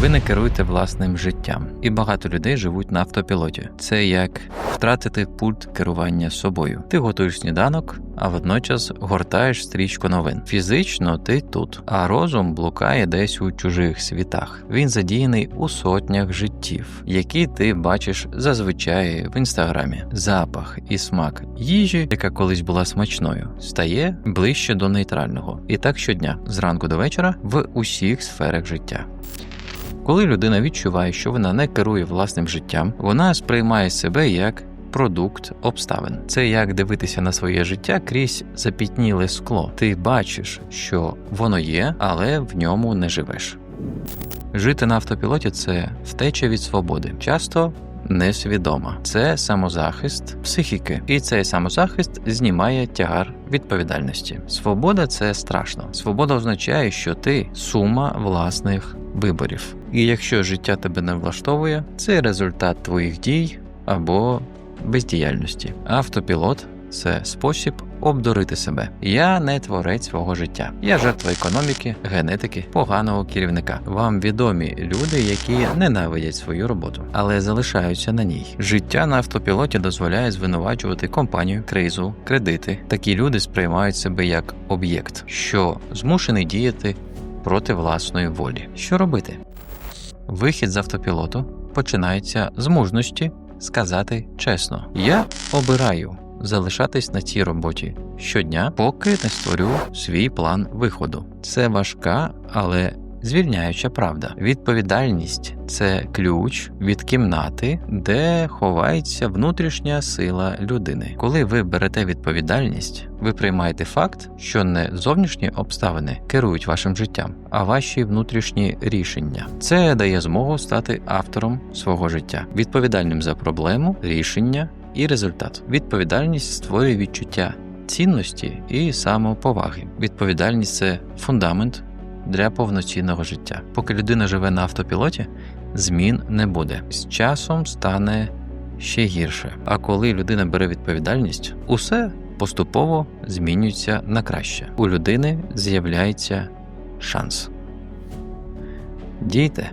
Ви не керуєте власним життям, і багато людей живуть на автопілоті. Це як втратити пульт керування собою. Ти готуєш сніданок, а водночас гортаєш стрічку новин. Фізично ти тут, а розум блукає десь у чужих світах. Він задіяний у сотнях життів, які ти бачиш зазвичай в інстаграмі. Запах і смак їжі, яка колись була смачною, стає ближче до нейтрального. І так щодня, зранку до вечора, в усіх сферах життя. Коли людина відчуває, що вона не керує власним життям, вона сприймає себе як продукт обставин. Це як дивитися на своє життя крізь запітніле скло. Ти бачиш, що воно є, але в ньому не живеш. Жити на автопілоті це втеча від свободи. Часто несвідома. Це самозахист психіки, і цей самозахист знімає тягар відповідальності. Свобода це страшно. Свобода означає, що ти сума власних виборів. І якщо життя тебе не влаштовує, це результат твоїх дій або бездіяльності. Автопілот це спосіб обдурити себе. Я не творець свого життя. Я жертва економіки, генетики, поганого керівника. Вам відомі люди, які ненавидять свою роботу, але залишаються на ній. Життя на автопілоті дозволяє звинувачувати компанію, кризу, кредити. Такі люди сприймають себе як об'єкт, що змушений діяти проти власної волі. Що робити? Вихід з автопілоту починається з мужності сказати чесно: я обираю залишатись на цій роботі щодня, поки не створю свій план виходу. Це важка, але звільняюча правда. Відповідальність це ключ від кімнати, де ховається внутрішня сила людини. Коли ви берете відповідальність, ви приймаєте факт, що не зовнішні обставини керують вашим життям, а ваші внутрішні рішення. Це дає змогу стати автором свого життя, відповідальним за проблему, рішення і результат. Відповідальність створює відчуття цінності і самоповаги. Відповідальність це фундамент для повноцінного життя. Поки людина живе на автопілоті, змін не буде. З часом стане ще гірше. А коли людина бере відповідальність, усе поступово змінюється на краще. У людини з'являється шанс. Дійте